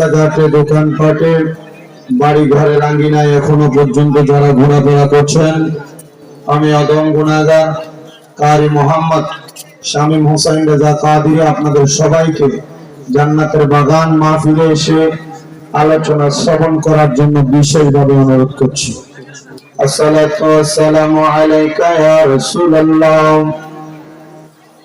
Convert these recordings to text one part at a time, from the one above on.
রাস্তাঘাটে, দোকানপাটে বাড়ি ঘরে রাঙ্গিনায় এখনও পর্যন্ত যারা ঘোরাফেরা করছেন, আমি অদম গুণাগার, কারি মোহাম্মদ, শামীম হোসেন রেজা কাদিরে আপনাদের সবাইকে জান্নাতের বাগান মাহফিলে এসে আলোচনা শ্রবণ করার জন্য বিশেষভাবে অনুরোধ করছি। আসসালাতু আসসালামু আলাইকা ইয়া রাসূলুল্লাহ।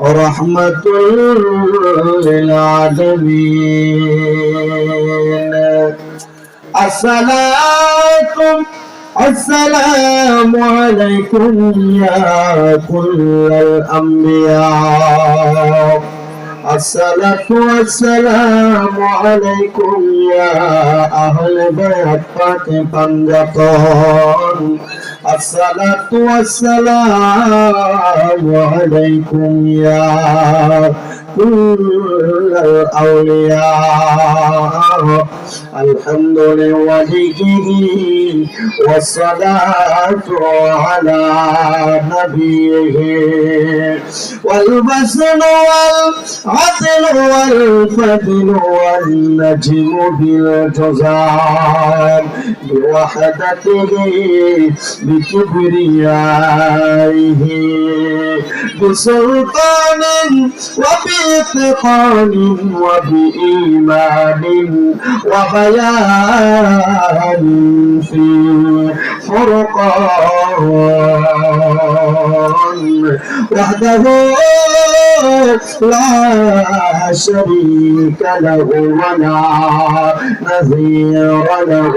يا رحمة للعالمين. الصلاة السلام عليكم يا كل الأنبياء. الصلاة والسلام عليكم ইয়া আহলে বাইত পাকে পাঞ্জাতন। আসসালাতু ওয়াসসালামু আলাইকুম ইয়া كل الأولياء الحمد لوجهه والصلاة على نبيه والبسل والعدل والفضل والنجم بالجزام بوحدته بكبريائه بسلطان وبإتقان وبإيمان وبيان في فرقان. وحده لا شريك له ولا نظير له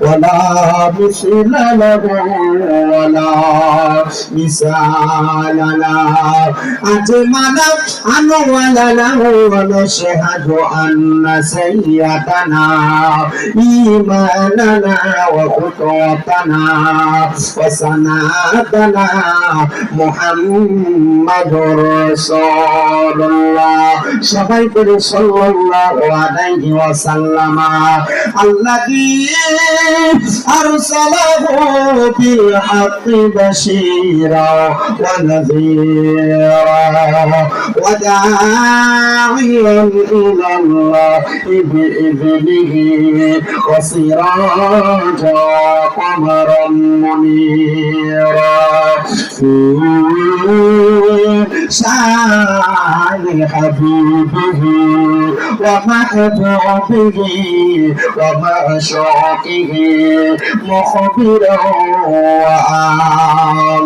ولا مثل له ولا مثال له أجمل أنول له ونشهد أن سيدنا إيماننا وخطوتنا وسنادنا محمد رسول الله সবাই করে সাল্লাল্লাহু আলাইহি ওয়াসাল্লাম الذي أرسله بالحق بشيرا ونذيرا وداعيا إلى الله بإذنه وسراجا قمرا منيرا في شان حبيبه ومحبوبه ومعشوقه مخبرا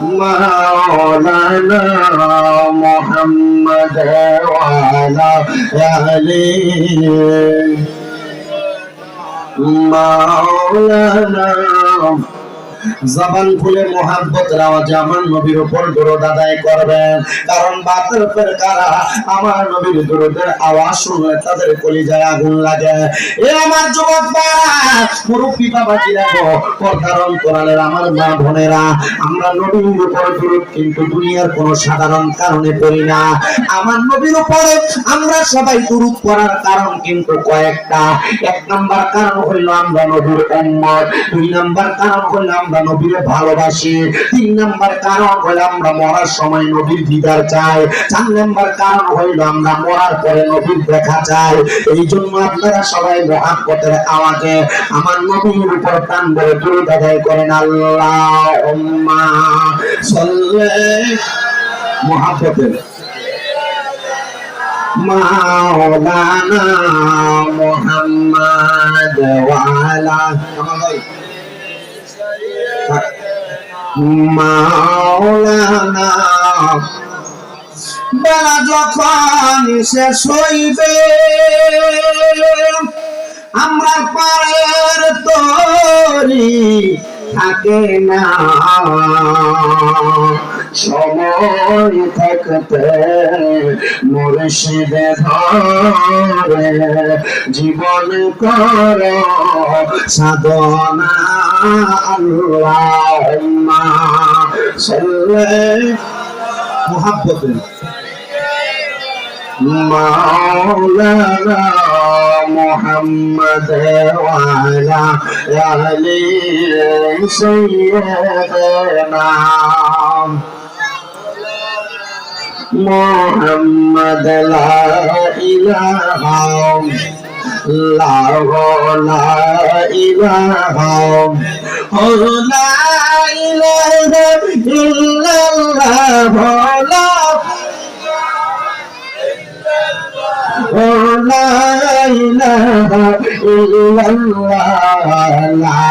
مولانا محمد وعلى آله مولانا জবান খুলে মোহাব্বতের আওয়াজে আমার নবীর উপর দরদ আদায় করবেন। কারণ বাতের কারা আমার নবীর দরদের আওয়াজ শুনলে তাদের কলিজায় আগুন লাগে। এ আমার যুবক রাখো আমার মা বোনেরা, আমরা নবীর উপর দরদ কিন্তু দুনিয়ার কোনো সাধারণ কারণে পড়ি না। আমার নবীর উপরে আমরা সবাই দরুদ পড়ার কারণ কিন্তু কয়েকটা। এক নাম্বার কারণ হইল আমরা নবীর উম্মত, দুই নাম্বার কারণ হইল আমরা নবীর ভালোবাসি। তিন নাম্বার কারণ হইল আমরা মরার সময় নবীর দিদার চাই। চার নাম্বার কারণ হইল আমরা মরার পরে নবীর দেখা চাই। এই জন্য আপনারা সবাই মহাব্বতের আওয়াজে আমার নবীর উপর টান ধরে দূরে আদায় করেন আল্লাহ মহাব্বতের। মাওলানা মুহাম্মদ ওয়ালা আমার মাওলানা বেলা যখন শেষ হইবে আমরা পারের তরি থাকে না। সময় থাকতে মুর্শিদে ধরে জীবন কর সাধনা আল্লাহ মোহাব্বতের مولانا محمد وعلى آل سيدنا محمد لا إله لا لا إله لا إله إلا الله لا لا إله إلا الله لا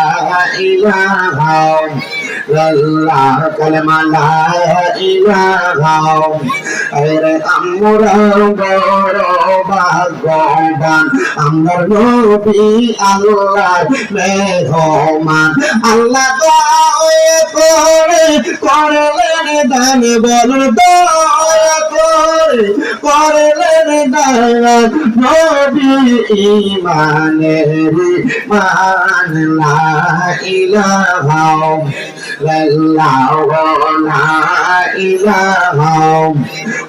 إله আল্লাহ কালেমা লা ইলাহা আরে আমরা বড় ভাগ্যবান। আমরা নবী আল্লাহর মেহমান। আল্লাহ দয়া করে করলেন দান বল দয়া করে করলেন দান। নবী ইমানের মান লা ইলাহা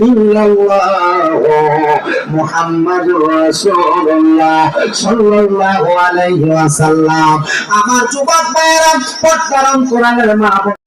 illallah la আলাইহি ওয়াসাল্লাম আমার যুবক ভাইরা পট্টারম কোরআনের মা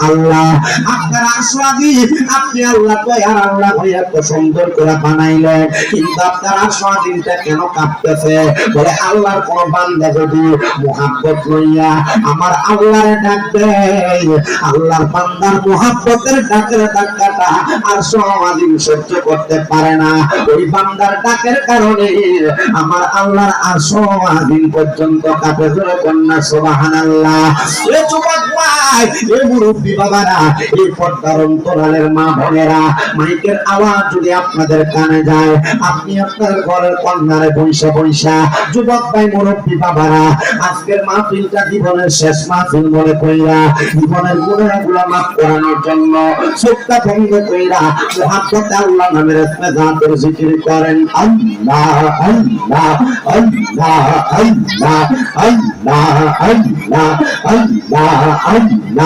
আল্লাহ। আল্লাহ আল্লাহ আল্লাহর কোন যদি লইয়া আমার আল্লাহরে ডাকবে আল্লাহর ডাকের আর সমাদিন সহ্য করতে পারে না। ওই ডাকের কারণে আমার আল্লাহর আর সমাদিন পর্যন্ত কাপে। ধরে কন্যা ভাই এ মুরব্বী বাবারা এই পর্দার অন্তরালের মা বোনেরা, মাইকের আওয়াজ যদি আপনাদের কানে যায়, আপনি আপনার ঘরের কন্যারে বৈশা বৈশা, যুবক ভাই মুরব্বী বাবারা, আজকের মাহফিলটা জীবনের শেষ মাহফিল মনে কইরা, জীবনের গুণাগুলো মাফ করানোর জন্য চোখটা বন্ধ কইরা মোহাম্মদ আল্লাহ নামের ইসমে জিকির করেন। আল্লাহ আল্লাহ আল্লাহ আল্লাহ আল্লাহ আল্লাহ আল্লাহ আল্লাহ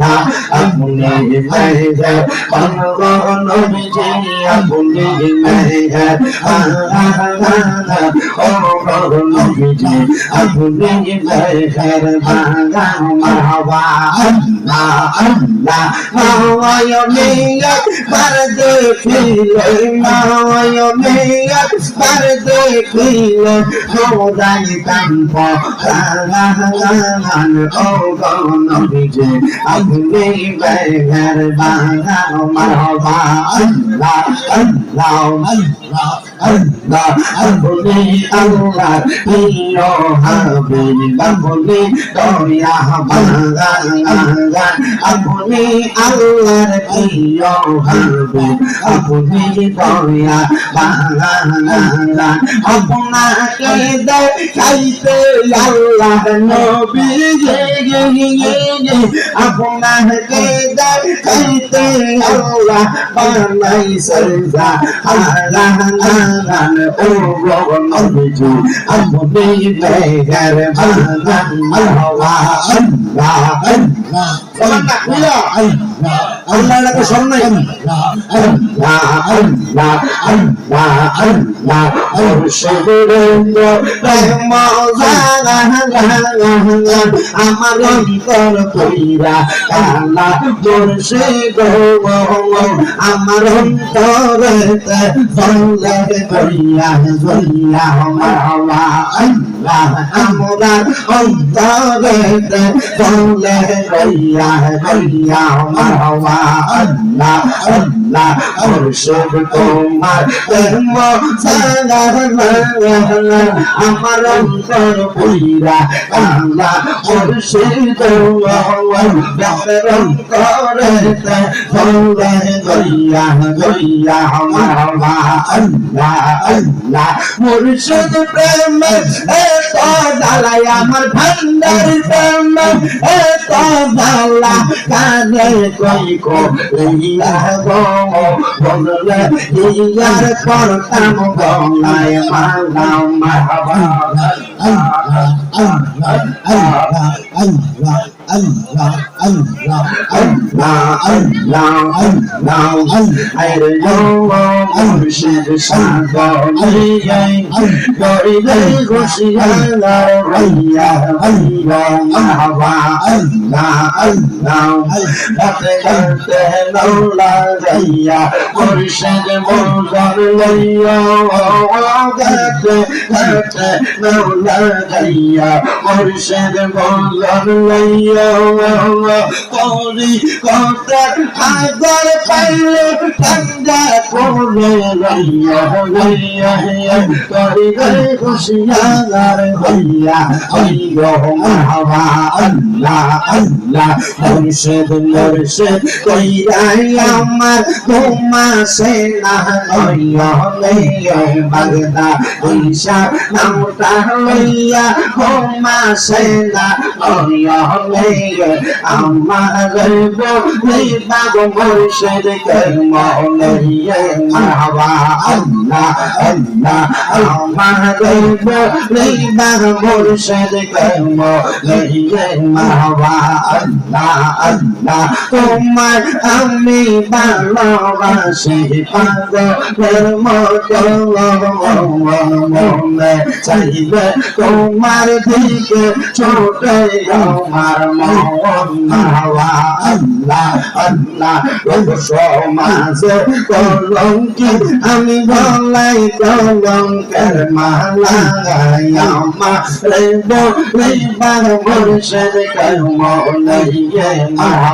না আপনি মেহর কখনো বিজে আপনি মেহর কখনো বিজে আপনি মেহর ভাঙা মাহবা, আল্লাহ আল্লাহ, মাহওয়ায় মেয়াত পার দেখিলে মাহওয়ায় মেয়াত পার দেখিলে খোদাই তাম্প রাঙা রাঙা ও কখনো বিজে আপনি ভুলে বেঘর বাঙা মারবা আল্লাহ আল্লাহ আল্লাহ আল্লাহ আপনি আল্লাহ হাবিব আপনি দয়া বাঙা আপনি আল্লাহর হাবিব আপনি দয়া বাঙা আপনাকে দেখাইতে আল্লাহ নবী আপনাকে দেখাইতে আল্লাহ বানাই সরজা আল্লাহ বাঁধান ও নবজি আমি মেঘের বাঁধান আল্লাহ আল্লাহ আল্লাহ আমার অন্তর কইরা আল্লাহ তোর সে আমার অন্তরে জল্লা কইরা জল্লা মাওলা আল্লাহ আমরা অন্তরে Allah Allah marhaba Allah Allah না ঔষধ তোমার ধর্ম আমার অন্তর পুরা কালা ঔষধ ব্যাপার করে ভোলা গইয়া গইয়া আমার মা আল্লাহ আল্লাহ মুর্শিদ প্রেম এত দালাই আমার ভান্ডার প্রেম এত দালা কানে কই কো লাগিয়া গো বললে ইয়ার করতাম গলায় মালাও মারহাবা আল্লাহ আল্লাহ আল্লাহ আল্লাহ Allah, Allah, Allah, Allah, Allah, Allah, Mürşid Sadakiye, Gayri Gusiyala, Hayya, Hayya, Ahva, Allah, Allah, Lakiler Tehlala, Hayya, Mürşid Muzarlayya, Vadat, Lakiler Mevla, Hayya, Mürşid Muzarlayya, কৌরি কৌটার আদর পাইল ঠান্ডা করে রইয়া হইয়া হইয়া করি গরে নামটা হইয়া তোমা সেনা হইয়া হইয়া আমার বাবু মুর্শিদ মৌলাইয়া আল্লাহ আল্লাহ আমার বাবু মুর্শিদ মৌলাইয়া তোমার আমি ভালোবাসি, পাগলের মতো মনে চাইবে তোমার দিকে ছোটে আমার মন। আল্লাহ আল্লাহ সমাজে কলঙ্কি, আমি গলাই কলঙ্কের মালা আমার বলে বার মুর্শিদ কর্ম লইয়ে মারহাবা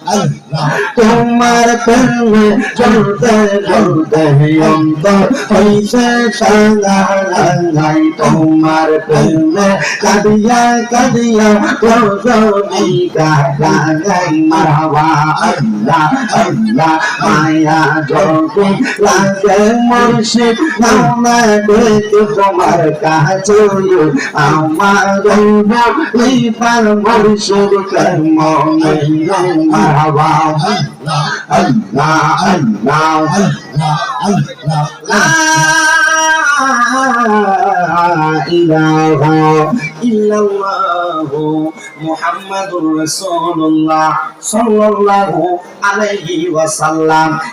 তোমার প্রেমে চলতে চলতে অন্তর হইছে সাঙ্গাই তোমার প্রেমে কাদিয়া কাদিয়া রজনী কাদাই মারহাবা আল্লাহ আল্লাহ, মায়া জগতে লাগে মুর্শিদ নামা দেখে তোমার কাছে আমার লিপার মুর্শিদ কর্ম wow, wow, wow, لا إله إلا الله محمد رسول الله صلى الله عليه وسلم